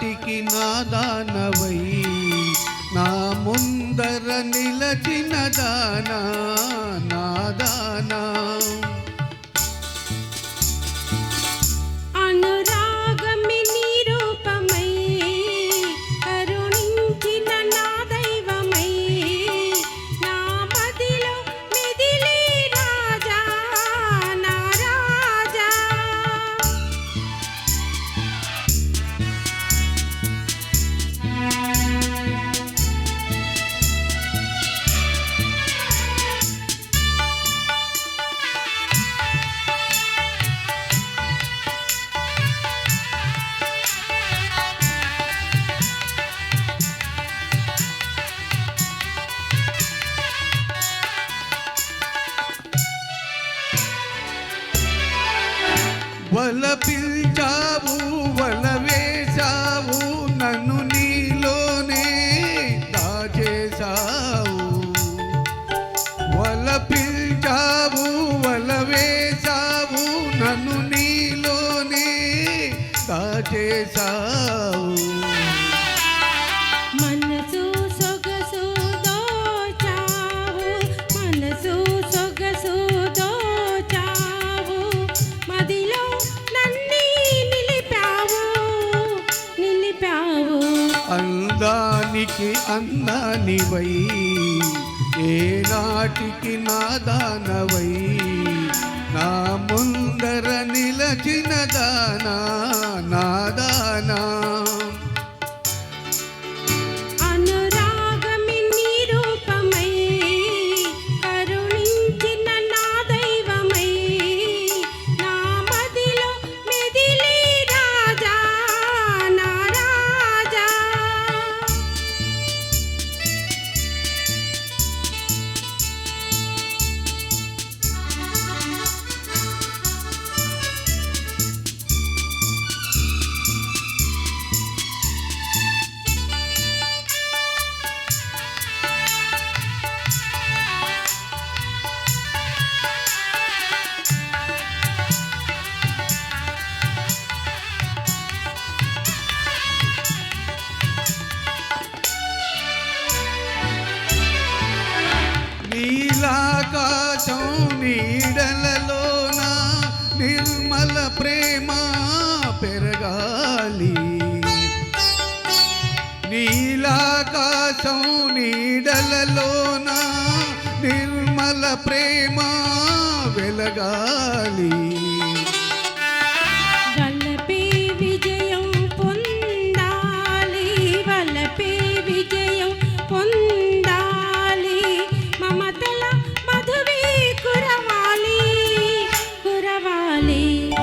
నాటికి నాదానవై నా ముందర నిలచిన దానా నాదానా వల పిలిచావు వల వేశావు నన్ను నీలోనే దాచేశావు. వల పిలిచావు వల వేశావు నన్ను నీలోనే దాచేశావు. అందానికి అందానివై ఏనాటికి నాదానవై నా ముందర నిలచిన దానా నాదానా నీడలలోన నిర్మల ప్రేమ పెరగాలి. నీలాకాశం నీడలలోన నిర్మల ప్రేమ వెలగాలి.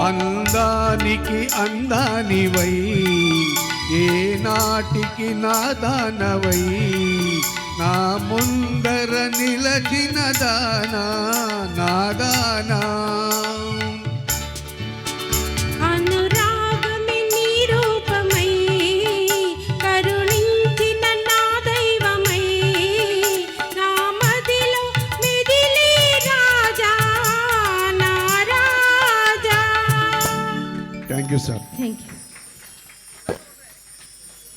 అందానికి అందానివై ఏ నాటికి నాదానవై నా ముందర నిలచిన దానా నాదానా thank you sir.